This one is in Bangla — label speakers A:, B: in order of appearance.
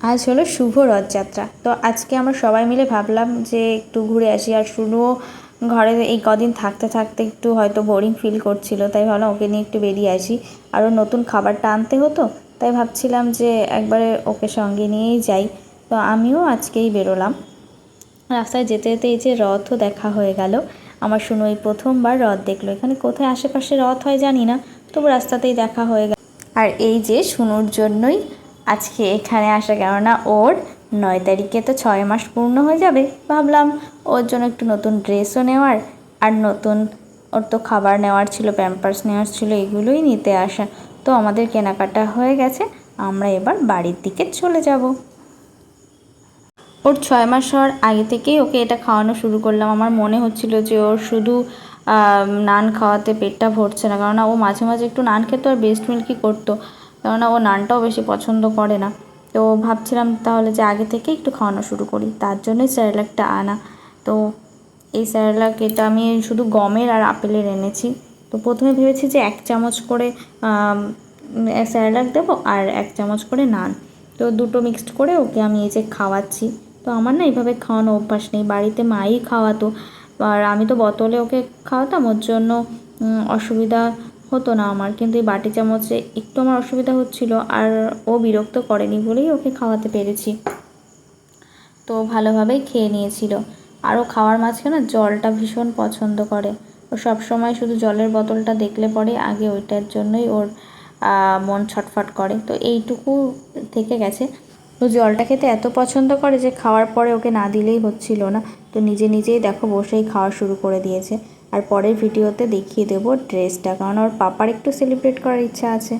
A: আজ হলো শুভ রথযাত্রা। তো আজকে আমরা সবাই মিলে ভাবলাম যে একটু ঘুরে আসি। আর শুনুও ঘরে এই কদিন থাকতে থাকতে একটু হয়তো বোরিং ফিল করছিল, তাই ভাবলাম ওকে নিয়ে একটু বেরিয়ে আসি। আরও নতুন খাবারটা আনতে হতো, তাই ভাবছিলাম যে একবারে ওকে সঙ্গে নিয়েই যাই। তো আমিও আজকেই বেরোলাম। রাস্তায় যেতে যেতে এই যে রথও দেখা হয়ে গেল। আমার শুনো এই প্রথমবার রথ দেখল। এখানে কোথায় আশেপাশে রথ হয় জানি না, তবু রাস্তাতেই দেখা হয়ে গেল। আর এই যে শুনুর জন্যই আজকে এখানে আসা কেননা ওর নয় তারিখে তো ছয় মাস পূর্ণ হয়ে যাবে। ভাবলাম ওর জন্য একটু নতুন ড্রেসও নেওয়ার, আর নতুন ওর তো খাবার নেওয়ার ছিল প্যাম্পার্স নেওয়ার ছিল, এগুলোই নিতে আসা। তো আমাদের কেনাকাটা হয়ে গেছে, আমরা এবার বাড়ির দিকে চলে যাব। ওর ছয় মাস হওয়ার আগে থেকেই ওকে এটা খাওয়ানো শুরু করলাম। আমার মনে হচ্ছিল যে ওর শুধু নান খাওয়াতে পেটটা ভরছে না কারণ ও মাঝে মাঝে একটু নান খেতো আর বেস্ট মিল্কই করতো। কেননা ও নানটাও বেশি পছন্দ করে না। তো ভাবছিলাম তাহলে যে আগে থেকে একটু খাওয়ানো শুরু করি। তার জন্যই স্যারেলাকটা আনা। তো এই স্যারেলাক এটা আমি শুধু গমের আর আপেলের এনেছি। তো প্রথমে ভেবেছি যে এক চামচ করে স্যারেলাক দেবো আর এক চামচ করে নান। তো দুটো মিক্সড করে ওকে আমি এই যে খাওয়াচ্ছি। তো আমার না এইভাবে খাওয়ানো অভ্যাস নেই। বাড়িতে মাই খাওয়াতো। আর আমি তো বোতলে ওকে খাওয়াতাম। ওর জন্য অসুবিধা হতো না আমার, কিন্তু এই বাটি চামচে একটু আমার অসুবিধা হচ্ছিল আর ও বিরক্ত করেনি বলেই ওকে খাওয়াতে পেরেছি। তো ভালোভাবেই খেয়ে নিয়েছিল। আরও খাওয়ার মাঝখানে না জলটা ভীষণ পছন্দ করে। ও সব সময় শুধু জলের বোতলটা দেখলে পরে আগে ওইটার জন্যই ওর মন ছটফট করে। তো এইটুকু থেকে গেছে। ও জলটা খেতে এত পছন্দ করে যে খাওয়ার পরে ওকে না দিলেই হচ্ছিল না। তো নিজে নিজেই দেখো বসেই খাওয়া শুরু করে দিয়েছে। আর পরের ভিডিওতে দেখিয়ে দেবো ড্রেসটা কারণ ওর পাপার একটু সেলিব্রেট করার ইচ্ছা আছে।